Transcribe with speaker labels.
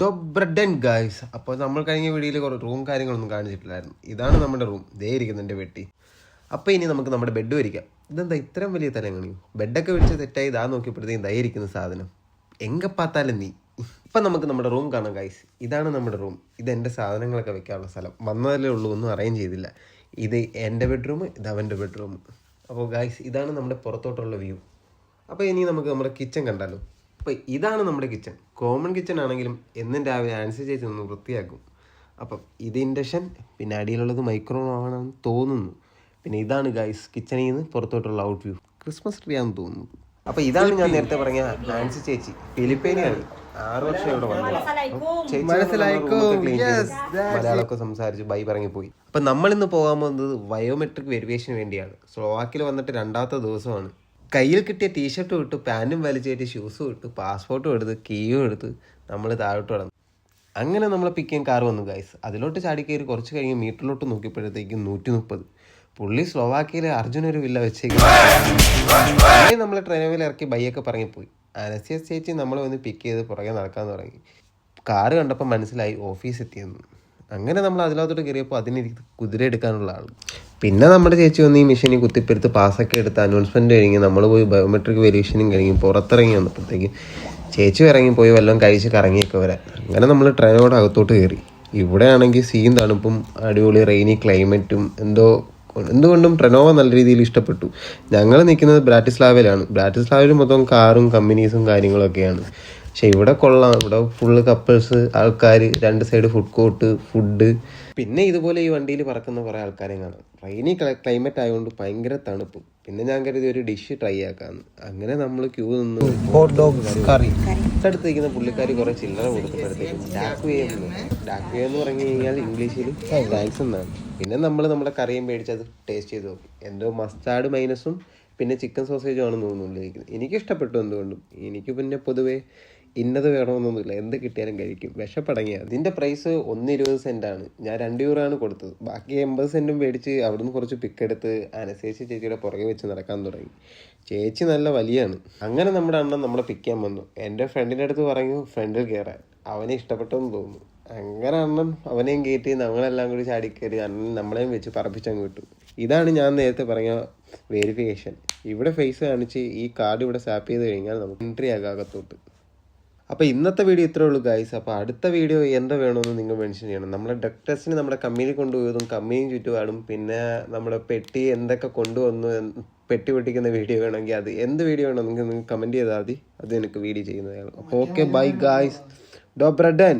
Speaker 1: ഡൊബ്രഡൻ guys അപ്പോൾ നമ്മൾ കഴിഞ്ഞ വീഡിയോയിൽ കുറേ റൂം കാര്യങ്ങളൊന്നും കാണിച്ചിട്ടില്ലായിരുന്നു. ഇതാണ് നമ്മുടെ റൂം ദേ ഇരിക്കുന്നുണ്ട് വെട്ടി അപ്പോൾ ഇനി നമുക്ക് നമ്മുടെ ബെഡ് വരിക്കാം. ഇതെന്താ ഇത്രയും വലിയ തലങ്ങണി? ബെഡൊക്കെ വിളിച്ച് തെറ്റായി ഇതാ നോക്കിയപ്പോഴത്തേക്കും ദൈ ഇരിക്കുന്ന സാധനം. എങ്ക പാത്താലും നീ. ഇപ്പം നമുക്ക് നമ്മുടെ റൂം കാണാം ഗൈസ് ഇതാണ് നമ്മുടെ റൂം ഇത് എന്റെ സാധനങ്ങളൊക്കെ വെക്കാനുള്ള സ്ഥലം. വന്നതല്ലേ ഉള്ളൂ ഒന്നും അറേഞ്ച് ചെയ്തില്ല. ഇത് എന്റെ ബെഡ്റൂം ഇത് അവന്റെ ബെഡ്റൂം അപ്പോൾ ഗൈസ് ഇതാണ് നമ്മുടെ പുറത്തോട്ടുള്ള വ്യൂ അപ്പോൾ ഇനി നമുക്ക് നമ്മുടെ കിച്ചൺ കണ്ടാലോ? അപ്പോൾ ഇതാണ് നമ്മുടെ കിച്ചൺ. കോമൺ കിച്ചൺ ആണെങ്കിലും എന്നും രാവിലെ ആൻസർ ചേച്ചി ഒന്ന് വൃത്തിയാക്കും. അപ്പം ഇത് ഇൻഡക്ഷൻ പിന്നെ അടിയിലുള്ളത് മൈക്രോ ആണെന്ന് തോന്നുന്നു. പിന്നെ ഇതാണ് ഗൈസ് കിച്ചണിൽ നിന്ന് പുറത്തോട്ടുള്ള ഔട്ട് വ്യൂ ക്രിസ്മസ് ട്രീ ആണെന്ന് തോന്നുന്നു. അപ്പോൾ ഇതാണ് ഞാൻ നേരത്തെ പറഞ്ഞ ആൻസി ചേച്ചി. ഫിലിപ്പീനിയാണ്. ആറ് വർഷം ഇവിടെ വന്നത് ചെയ്ത് മലയാളമൊക്കെ സംസാരിച്ച് ബൈ പറഞ്ഞ് പോയി. അപ്പം നമ്മളിന്ന് പോകാൻ പോകുന്നത് ബയോമെട്രിക് വെരിവേഷന് വേണ്ടിയാണ്. സ്ലോവാക്കിൽ വന്നിട്ട് രണ്ടാമത്തെ ദിവസമാണ്. കയ്യിൽ കിട്ടിയ ടീഷർട്ടും ഇട്ട് പാന്റും വലിച്ചേറ്റ് ഷൂസും ഇട്ട് പാസ്പോർട്ടും എടുത്ത് കീയും എടുത്ത് നമ്മൾ താഴോട്ട് കടന്നു അങ്ങനെ നമ്മളെ പിക്ക് ചെയ്യാൻ കാർ വന്നു ഗൈസ് അതിലോട്ട് ചാടി കയറി കുറച്ച് കഴിഞ്ഞ് മീറ്ററിലോട്ട് നോക്കിയപ്പോഴത്തേക്കും നൂറ്റി മുപ്പത് പുള്ളി സ്ലോവാക്കിയയിലെ അർജുന ഒരു വില്ല വെച്ചേക്കും നമ്മളെ ട്രെയിനിൽ ഇറക്കി ബൈയൊക്കെ പറഞ്ഞിപ്പോയി അനസ്യ ചേച്ചി നമ്മളെ വന്ന് പിക്ക് ചെയ്ത് പുറകെ നടക്കാൻ തുടങ്ങി. കാറ് കണ്ടപ്പോൾ മനസ്സിലായി ഓഫീസ് എത്തിയെന്ന്. അങ്ങനെ നമ്മൾ അതിനകത്തോട്ട് കയറിയപ്പോൾ അതിനിരിക്കും കുതിര എടുക്കാനുള്ള ആൾ പിന്നെ നമ്മുടെ ചേച്ചി വന്ന് ഈ മെഷീനിൽ കുത്തിപ്പെടുത്ത് പാസ്സൊക്കെ എടുത്ത് അനൗൺസ്മെന്റ് കഴിഞ്ഞ് നമ്മൾ പോയി ബയോമെട്രിക് വെരിഫിക്കേഷനും കഴിഞ്ഞ് പുറത്തിറങ്ങി വന്നപ്പോഴത്തേക്ക് ചേച്ചി ഇറങ്ങി പോയി വല്ലതും കഴിച്ച് കറങ്ങിയൊക്കെ വരാൻ. അങ്ങനെ നമ്മൾ ട്രെയിനോട് അകത്തോട്ട് കയറി. ഇവിടെ ആണെങ്കിൽ സീൻ തണുപ്പും അടിപൊളി റെയിനി ക്ലൈമറ്റും എന്തോ എന്തുകൊണ്ടും ട്രെനോവ നല്ല രീതിയിൽ ഇഷ്ടപ്പെട്ടു. ഞങ്ങൾ നിൽക്കുന്നത് ബ്രാറ്റിസ്ലാവയിലാണ് ബ്രാറ്റിസ്ലാവയിൽ മൊത്തം കാറും കമ്പനീസും കാര്യങ്ങളൊക്കെയാണ്. പക്ഷെ ഇവിടെ കൊള്ളാം. ഇവിടെ ഫുള്ള് കപ്പിൾസ് ആൾക്കാർ രണ്ട് സൈഡ് ഫുഡ് കോർട്ട് ഫുഡ് പിന്നെ ഇതുപോലെ ഈ വണ്ടിയിൽ പറക്കുന്ന കുറേ ആൾക്കാരെ കാണാം. റെയിനി ക്ലൈമറ്റ് ആയതുകൊണ്ട് ഭയങ്കര തണുപ്പ്. പിന്നെ ഞാൻ കരുതി ഒരു ഡിഷ് ട്രൈ ആക്കാന്ന് അങ്ങനെ നമ്മൾ ക്യൂ നിന്ന്
Speaker 2: ഹോട്ട് ഡോഗ് കറി.
Speaker 1: അടുത്തിരിക്കുന്ന പുള്ളിക്കാരി കുറെ ചില്ലറ കൊടുക്കുമ്പോഴത്തേക്കും ഡാക്വേ ഡാക്വേ എന്ന് പറഞ്ഞു കഴിഞ്ഞാൽ ഇംഗ്ലീഷിൽ താങ്ക്സ് എന്നാണ്. പിന്നെ നമ്മൾ നമ്മുടെ കറിയും മേടിച്ച് അത് ടേസ്റ്റ് ചെയ്ത് നോക്കി. എന്തോ മസ്റ്റാർഡ് മൈനസും പിന്നെ ചിക്കൻ സോസേജും ആണെന്ന് തോന്നുന്നുള്ളത് എനിക്ക് ഇഷ്ടപ്പെട്ടു എന്തുകൊണ്ടും. എനിക്ക് പിന്നെ പൊതുവേ ഇന്നത് വേണമെന്നൊന്നുമില്ല. എന്ത് കിട്ടിയാലും കഴിക്കും. വിഷപ്പടങ്ങിയ ഇതിന്റെ പ്രൈസ് ഒന്ന് ഇരുപത് സെന്റാണ് ഞാൻ രണ്ട് ആണ് കൊടുത്തത്. ബാക്കി എൺപത് സെന്റും മേടിച്ച് അവിടുന്ന് കുറച്ച് പിക്കെടുത്ത് അനശേഷി ചേച്ചിയുടെ പുറകെ വെച്ച് നടക്കാൻ തുടങ്ങി. ചേച്ചി നല്ല വലിയാണ്. അങ്ങനെ നമ്മുടെ അണ്ണൻ നമ്മളെ പിക്ക് ചെയ്യാൻ വന്നു. എന്റെ ഫ്രണ്ടിന്റെ അടുത്ത് പറഞ്ഞു ഫ്രണ്ടിൽ കയറാൻ അവനെ ഇഷ്ടപ്പെട്ടെന്ന് തോന്നുന്നു. അങ്ങനെ അണ്ണൻ അവനെയും കയറ്റി നമ്മളെല്ലാം കൂടി ചാടിക്കയറി അണ്ണൻ നമ്മളെയും വെച്ച് പറപ്പിച്ചങ്ങ് വിട്ടു. ഇതാണ് ഞാൻ നേരത്തെ പറഞ്ഞ വെരിഫിക്കേഷൻ ഇവിടെ ഫേസ് കാണിച്ച് ഈ കാർഡ് ഇവിടെ സ്വാപ്പ് ചെയ്ത് കഴിഞ്ഞാൽ നമുക്ക് എൻട്രി ആകാം അകത്തോട്ട് അപ്പോൾ ഇന്നത്തെ വീഡിയോ ഇത്രേ ഉള്ളൂ ഗൈസ് അപ്പോൾ അടുത്ത വീഡിയോ എന്താ വേണമെന്ന് നിങ്ങൾ മെൻഷൻ ചെയ്യണം. നമ്മുടെ ഡ്രഗ് ടെസ്റ്റിന് നമ്മുടെ കമ്പനി കൊണ്ടുപോയതും കമ്പനിയും ചുറ്റുപാടും പിന്നെ നമ്മുടെ പെട്ടി എന്തൊക്കെ കൊണ്ടുവന്നു പെട്ടി പൊട്ടിക്കുന്ന വീഡിയോ വേണമെങ്കിൽ അത് എന്ത് വീഡിയോ വേണമെങ്കിൽ നിങ്ങൾ കമന്റ് ചെയ്താൽ മതി. അത് എനിക്ക് വീഡിയോ ചെയ്യുന്നതാണ് അപ്പോൾ ഓക്കെ ബൈ ഗായ്സ് ഡോ ബ്രഡൻ